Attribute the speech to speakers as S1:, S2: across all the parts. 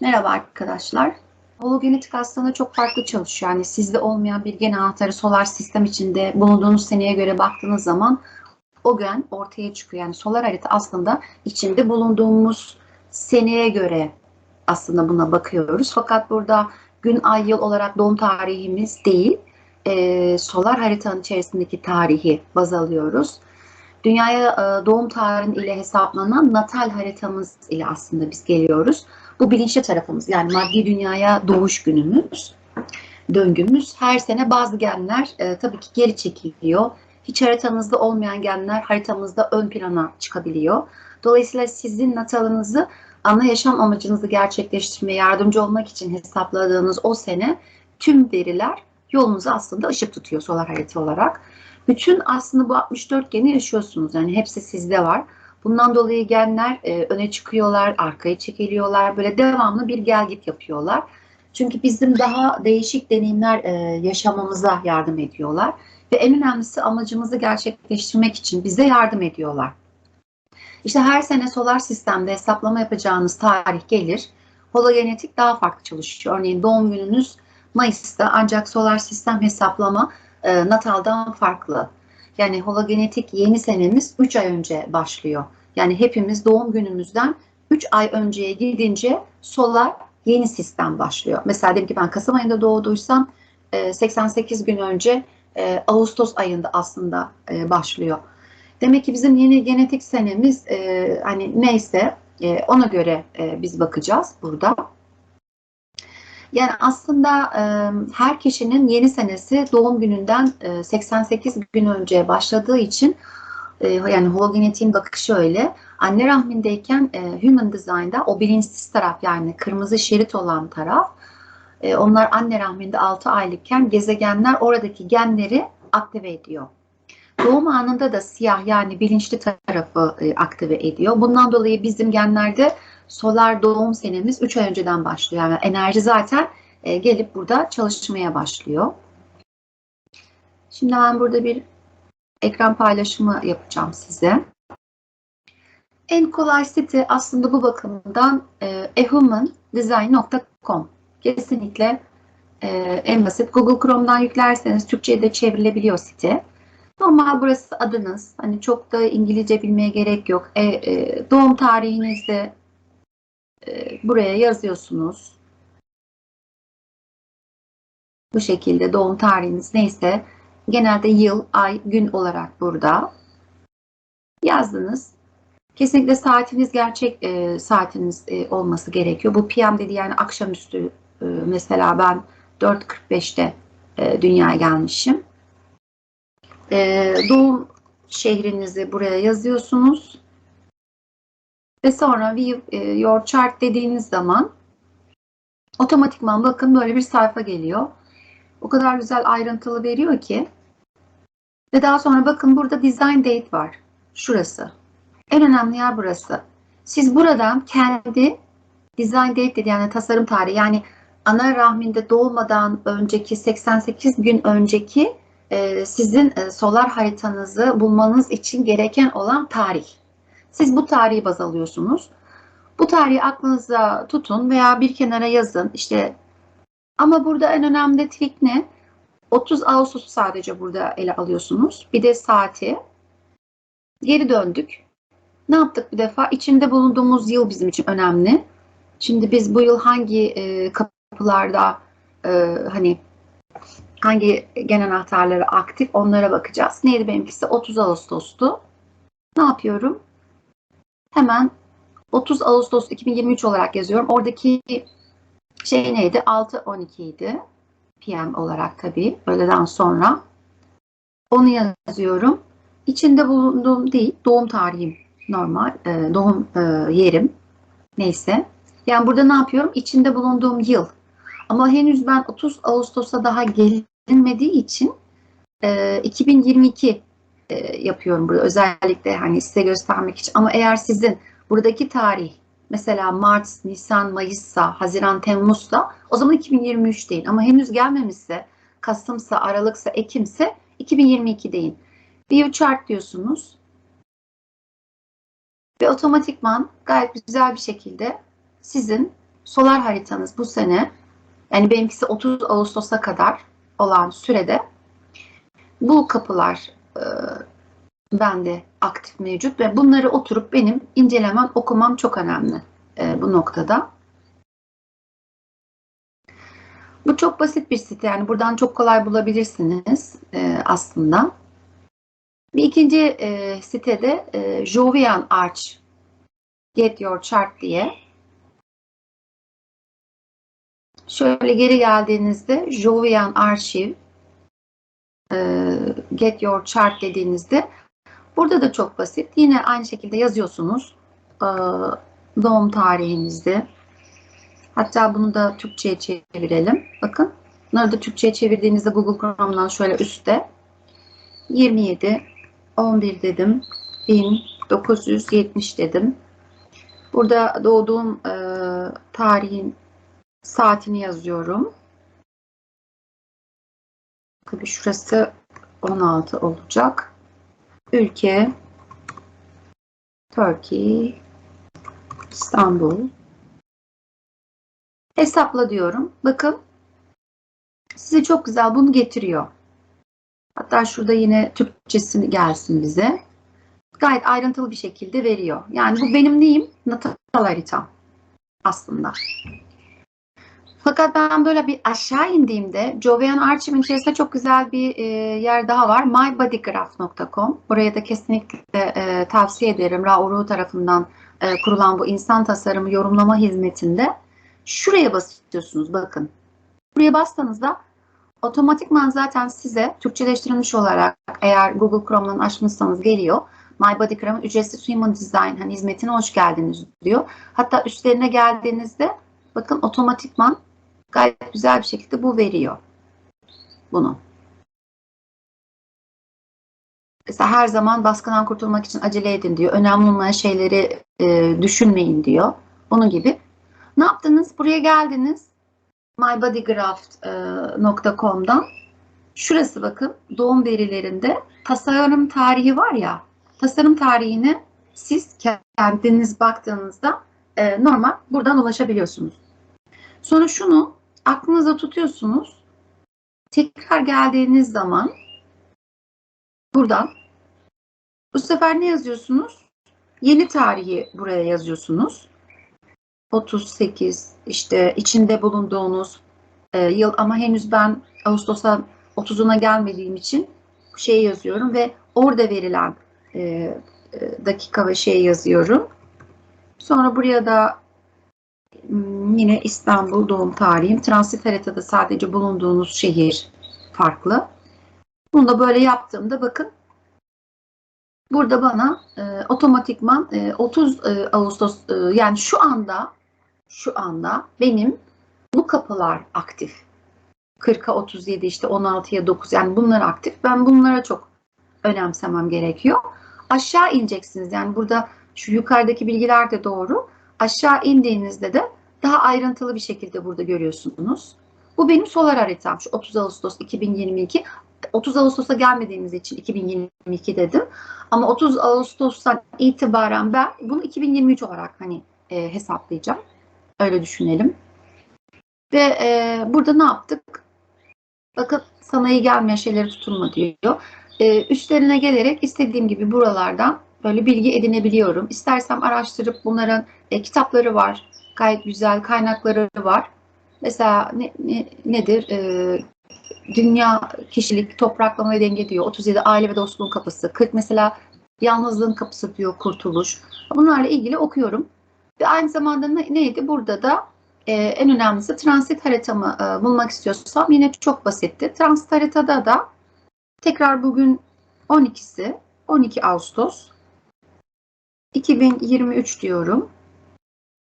S1: Merhaba arkadaşlar. Hologenetik aslında çok farklı çalışıyor. Yani sizde olmayan bir gen anahtarı solar sistem içinde bulunduğunuz seneye göre baktığınız zaman o gen ortaya çıkıyor. Yani solar harita aslında içinde bulunduğumuz seneye göre aslında buna bakıyoruz. Fakat burada gün, ay, yıl olarak doğum tarihimiz değil, e, solar haritanın içerisindeki tarihi baz alıyoruz. Dünyaya e, doğum tarihin ile hesaplanan natal haritamız ile aslında biz geliyoruz. Bu bilinçli tarafımız yani maddi dünyaya doğuş günümüz, döngümüz. Her sene bazı genler e, tabii ki geri çekiliyor. Hiç haritanızda olmayan genler haritamızda ön plana çıkabiliyor. Dolayısıyla sizin natalınızı ana yaşam amacınızı gerçekleştirmeye yardımcı olmak için hesapladığınız o sene tüm veriler yolunuzu aslında ışık tutuyor solar harita olarak. Bütün aslında bu 64 geni yaşıyorsunuz. Yani hepsi sizde var. Bundan dolayı genler e, öne çıkıyorlar, arkaya çekiliyorlar. Böyle devamlı bir gel git yapıyorlar. Çünkü bizim daha değişik deneyimler e, yaşamamıza yardım ediyorlar. Ve en önemlisi amacımızı gerçekleştirmek için bize yardım ediyorlar. İşte her sene solar sistemde hesaplama yapacağınız tarih gelir. Hologenetik daha farklı çalışıyor. Örneğin doğum gününüz Mayıs'ta ancak solar sistem hesaplama e, nataldan farklı. Yani hologenetik yeni senemiz 3 ay önce başlıyor. Yani hepimiz doğum günümüzden 3 ay önceye gidince solar yeni sistem başlıyor. Mesela diyelim ki ben Kasım ayında doğduysam 88 gün önce Ağustos ayında aslında başlıyor. Demek ki bizim yeni genetik senemiz hani neyse ona göre biz bakacağız burada. Yani aslında her kişinin yeni senesi doğum gününden 88 gün önce başladığı için yani hologenetiğin bakışı öyle. Anne rahmindeyken human design'da o bilinçsiz taraf yani kırmızı şerit olan taraf onlar anne rahminde 6 aylıkken gezegenler oradaki genleri aktive ediyor. Doğum anında da siyah yani bilinçli tarafı aktive ediyor. Bundan dolayı bizim genlerde solar doğum senemiz 3 ay önceden başlıyor. Yani enerji zaten gelip burada çalışmaya başlıyor. Şimdi ben burada bir ekran paylaşımı yapacağım size. En kolay site aslında bu bakımdan ehumandesign.com. Kesinlikle en basit. Google Chrome'dan yüklerseniz Türkçe'ye de çevrilebiliyor site. Normal burası adınız. Hani çok da İngilizce bilmeye gerek yok. E, e, doğum tarihinizi e, buraya yazıyorsunuz. Bu şekilde doğum tarihiniz neyse genelde yıl, ay, gün olarak burada yazdınız. Kesinlikle saatiniz gerçek e, saatiniz e, olması gerekiyor. Bu PM dedi yani akşamüstü e, mesela ben 4.45'te e, dünyaya gelmişim. E, doğum şehrinizi buraya yazıyorsunuz. Ve sonra e, your chart dediğiniz zaman otomatikman bakın böyle bir sayfa geliyor. O kadar güzel ayrıntılı veriyor ki. Ve daha sonra bakın burada design date var. Şurası. En önemli yer burası. Siz buradan kendi design date dedi yani tasarım tarihi yani ana rahminde doğmadan önceki 88 gün önceki e, sizin e, solar haritanızı bulmanız için gereken olan tarih. Siz bu tarihi baz alıyorsunuz. Bu tarihi aklınıza tutun veya bir kenara yazın. İşte ama burada en önemli trik ne? 30 Ağustos sadece burada ele alıyorsunuz. Bir de saati. Geri döndük. Ne yaptık bir defa? İçinde bulunduğumuz yıl bizim için önemli. Şimdi biz bu yıl hangi e, kapılarda e, hani hangi gen anahtarları aktif onlara bakacağız. Neydi benimkisi? 30 Ağustos'tu. Ne yapıyorum? Hemen 30 Ağustos 2023 olarak yazıyorum. Oradaki şey neydi? 6-12 idi. PM olarak tabii. Öğleden sonra. Onu yazıyorum. İçinde bulunduğum değil, doğum tarihim normal. E, doğum e, yerim. Neyse. Yani burada ne yapıyorum? İçinde bulunduğum yıl. Ama henüz ben 30 Ağustos'a daha gelinmediği için e, 2022 e, yapıyorum burada. Özellikle hani size göstermek için. Ama eğer sizin buradaki tarih mesela Mart, Nisan, Mayıs'sa, Haziran, Temmuz'sa o zaman 2023 değil. Ama henüz gelmemişse, Kasım'sa, Aralık'sa, Ekim'se 2022 değil. View chart diyorsunuz. Ve otomatikman gayet güzel bir şekilde sizin solar haritanız bu sene yani benimkisi 30 Ağustos'a kadar olan sürede bu kapılar e, bende aktif mevcut ve bunları oturup benim incelemem, okumam çok önemli e, bu noktada. Bu çok basit bir site yani buradan çok kolay bulabilirsiniz e, aslında. Bir ikinci e, sitede e, Jovian Arch Get Your Chart diye. Şöyle geri geldiğinizde Jovian Archive e, Get Your Chart dediğinizde burada da çok basit. Yine aynı şekilde yazıyorsunuz. E, doğum tarihinizi. Hatta bunu da Türkçe'ye çevirelim. Bakın. Bunları da Türkçe'ye çevirdiğinizde Google Chrome'dan şöyle üstte 27 11 dedim. 1970 dedim. Burada doğduğum e, tarihin saatini yazıyorum. Tabii şurası 16 olacak. Ülke Turkey İstanbul hesapla diyorum. Bakın size çok güzel bunu getiriyor. Hatta şurada yine Türkçesini gelsin bize. Gayet ayrıntılı bir şekilde veriyor. Yani bu benim neyim? Natal haritam aslında. Fakat ben böyle bir aşağı indiğimde Jovian Archive'in içerisinde çok güzel bir e, yer daha var. mybodygraph.com. Buraya da kesinlikle e, tavsiye ederim. Raoru tarafından e, kurulan bu insan tasarımı yorumlama hizmetinde. Şuraya basıyorsunuz bakın. Buraya bastığınızda otomatikman zaten size Türkçeleştirilmiş olarak eğer Google Chrome'dan açmışsanız geliyor. My ücretsiz Human Design hani hizmetine hoş geldiniz diyor. Hatta üstlerine geldiğinizde bakın otomatikman gayet güzel bir şekilde bu veriyor. Bunu. Mesela her zaman baskından kurtulmak için acele edin diyor. Önemli olmayan şeyleri e, düşünmeyin diyor. Onun gibi. Ne yaptınız? Buraya geldiniz. mybodygraph.com'dan şurası bakın doğum verilerinde tasarım tarihi var ya tasarım tarihine siz kendiniz baktığınızda e, normal buradan ulaşabiliyorsunuz. Sonra şunu aklınıza tutuyorsunuz. Tekrar geldiğiniz zaman buradan bu sefer ne yazıyorsunuz? Yeni tarihi buraya yazıyorsunuz. 38 işte içinde bulunduğunuz e, yıl ama henüz ben Ağustos'a 30'una gelmediğim için şey yazıyorum ve orada verilen e, e, dakika ve şey yazıyorum. Sonra buraya da yine İstanbul doğum tarihim. Transit haritada sadece bulunduğunuz şehir farklı. Bunu da böyle yaptığımda bakın burada bana e, otomatikman e, 30 e, Ağustos e, yani şu anda şu anda benim bu kapılar aktif. 40'a 37 işte 16'ya 9 yani bunlar aktif. Ben bunlara çok önemsemem gerekiyor. Aşağı ineceksiniz. Yani burada şu yukarıdaki bilgiler de doğru. Aşağı indiğinizde de daha ayrıntılı bir şekilde burada görüyorsunuz. Bu benim solar haritam. Şu 30 Ağustos 2022. 30 Ağustos'a gelmediğimiz için 2022 dedim. Ama 30 Ağustos'tan itibaren ben bunu 2023 olarak hani e, hesaplayacağım. Öyle düşünelim. Ve e, burada ne yaptık? Bakın sana iyi gelmeyen şeyleri tutunma diyor. E, üstlerine gelerek istediğim gibi buralardan böyle bilgi edinebiliyorum. İstersem araştırıp bunların e, kitapları var. Gayet güzel kaynakları var. Mesela ne, ne, nedir? E, dünya kişilik topraklama ve denge diyor. 37 aile ve dostluğun kapısı. 40 mesela yalnızlığın kapısı diyor kurtuluş. Bunlarla ilgili okuyorum. Ve aynı zamanda ne, neydi? Burada da e, en önemlisi transit haritamı e, bulmak istiyorsam yine çok basitti. Transit haritada da tekrar bugün 12'si 12 Ağustos 2023 diyorum.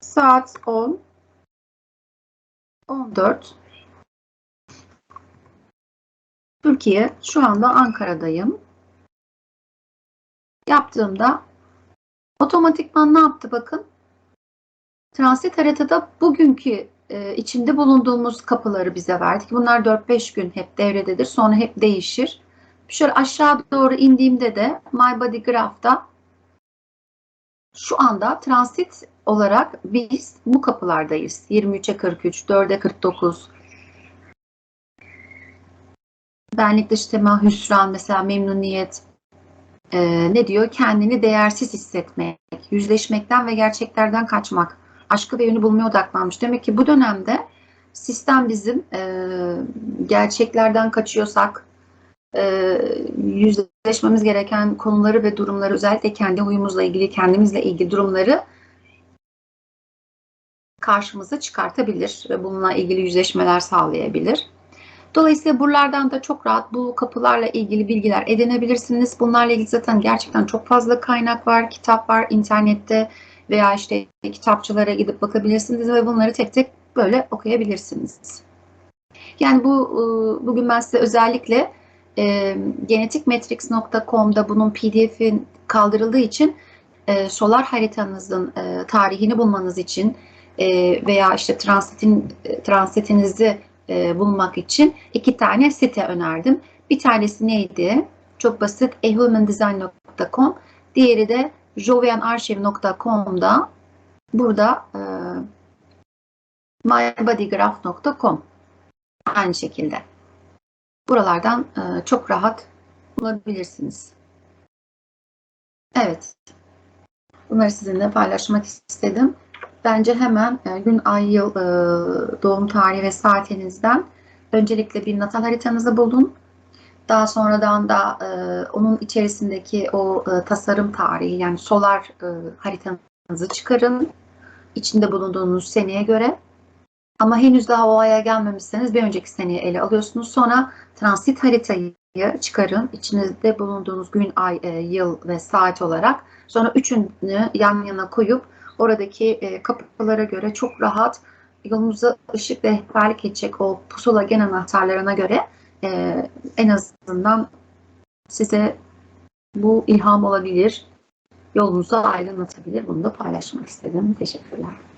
S1: Saat 10 14 Türkiye şu anda Ankara'dayım. Yaptığımda otomatikman ne yaptı bakın Transit haritada bugünkü e, içinde bulunduğumuz kapıları bize verdik. Bunlar 4-5 gün hep devrededir. Sonra hep değişir. Şöyle aşağı doğru indiğimde de My Body şu anda transit olarak biz bu kapılardayız. 23'e 43, 4'e 49. Benlik dışı tema, hüsran mesela memnuniyet. Ee, ne diyor? Kendini değersiz hissetmek, yüzleşmekten ve gerçeklerden kaçmak. Aşkı ve yönü bulmaya odaklanmış. Demek ki bu dönemde sistem bizim e, gerçeklerden kaçıyorsak, e, yüzleşmemiz gereken konuları ve durumları özellikle kendi huyumuzla ilgili, kendimizle ilgili durumları karşımıza çıkartabilir ve bununla ilgili yüzleşmeler sağlayabilir. Dolayısıyla buralardan da çok rahat bu kapılarla ilgili bilgiler edinebilirsiniz. Bunlarla ilgili zaten gerçekten çok fazla kaynak var, kitap var internette veya işte kitapçılara gidip bakabilirsiniz ve bunları tek tek böyle okuyabilirsiniz. Yani bu e, bugün ben size özellikle e, genetikmetrics.com'da bunun pdf'in kaldırıldığı için e, solar haritanızın e, tarihini bulmanız için veya işte transitin e, transitinizi e, bulmak için iki tane site önerdim. Bir tanesi neydi? Çok basit ehumandesign.com diğeri de jovianarchive.com'da burada e, mybodygraph.com aynı şekilde. Buralardan e, çok rahat bulabilirsiniz. Evet. Bunları sizinle paylaşmak istedim. Bence hemen e, gün, ay, yıl, e, doğum tarihi ve saatinizden öncelikle bir natal haritanızı bulun. Daha sonradan da e, onun içerisindeki o tasarım tarihi yani solar haritanızı çıkarın. İçinde bulunduğunuz seneye göre. Ama henüz daha o aya gelmemişseniz bir önceki seneyi ele alıyorsunuz. Sonra transit haritayı çıkarın. İçinizde bulunduğunuz gün, ay, yıl ve saat olarak. Sonra üçünü yan yana koyup oradaki e, kapılara göre çok rahat yolunuza ışık rehberlik edecek o pusula gen anahtarlarına göre e, en azından size bu ilham olabilir, yolunuzu aydınlatabilir. Bunu da paylaşmak istedim. Teşekkürler.